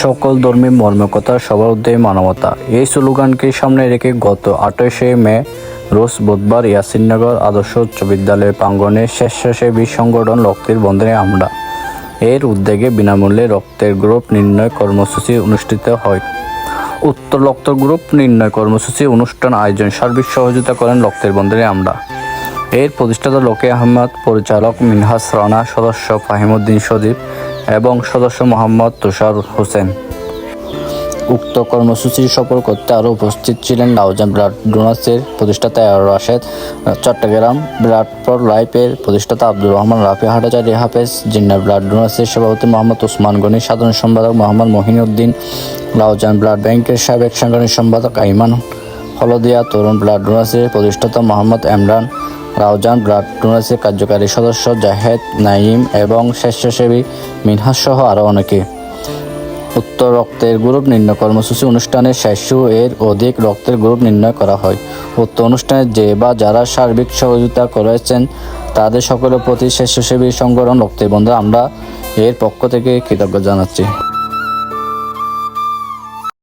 সকল ধর্মী মর্মকতা সবার উদ্দেশ্যে মানবতা। এই স্লোগানকে সামনে রেখে গত আঠাশে মে, রোজ বুধবার ইয়াসিননগর আদর্শ উচ্চ বিদ্যালয়ের প্রাঙ্গনে স্বেচ্ছাসেবী সংগঠন রক্তের বন্ধনে আমরা। এর উদ্যোগে বিনামূল্যে রক্তের গ্রুপ নির্ণয় কর্মসূচি অনুষ্ঠিত হয়। উত্তর রক্ত গ্রুপ নির্ণয় কর্মসূচি অনুষ্ঠান আয়োজন সার্বিক সহযোগিতা করেন রক্তের বন্ধনে আমরা। এর প্রতিষ্ঠাতা লোকে আহমদ, পরিচালক মিনহাস রানা, সদস্য ফাহিমুদ্দিন সদীপ এবং সদস্য মোহাম্মদ তুষার হোসেন। উক্ত কর্মসূচি সফল করতে আরও উপস্থিত ছিলেন লাউজান ব্লাড ডোনার্সের প্রতিষ্ঠাতা রাশেদ, চট্টগ্রাম ব্লাড ফর লাইফের প্রতিষ্ঠাতা আব্দুর রহমান, রাফি হাটাচারি হাফেজ জিন্নার ব্লাড ডোনার্সের সভাপতি মোহাম্মদ ওসমান গনি, সাধারণ সম্পাদক মোহাম্মদ মহিনুদ্দিন, লাউজান ব্লাড ব্যাংকের সাবেক সাংগঠনিক সম্পাদক আইমান হলদিয়া, তরুণ ব্লাড ডোনার্সের প্রতিষ্ঠাতা মোহাম্মদ এমরান রাউজান ব্লাড ডোনার্সের কার্যকারী সদস্য জাহেদ নাইম এবং স্বেচ্ছাসেবী মিনহাস সহ আরও অনেকে। উত্তর রক্তের গ্রুপ নির্ণয় কর্মসূচি অনুষ্ঠানে শেষু এর অধিক রক্তের গ্রুপ নির্ণয় করা হয়। উক্ত অনুষ্ঠানে যে বা যারা সার্বিক সহযোগিতা করেছেন, তাদের সকলের প্রতি স্বেচ্ছাসেবী সংগঠন রক্তের বন্ধু আমরা এর পক্ষ থেকে কৃতজ্ঞ জানাচ্ছি।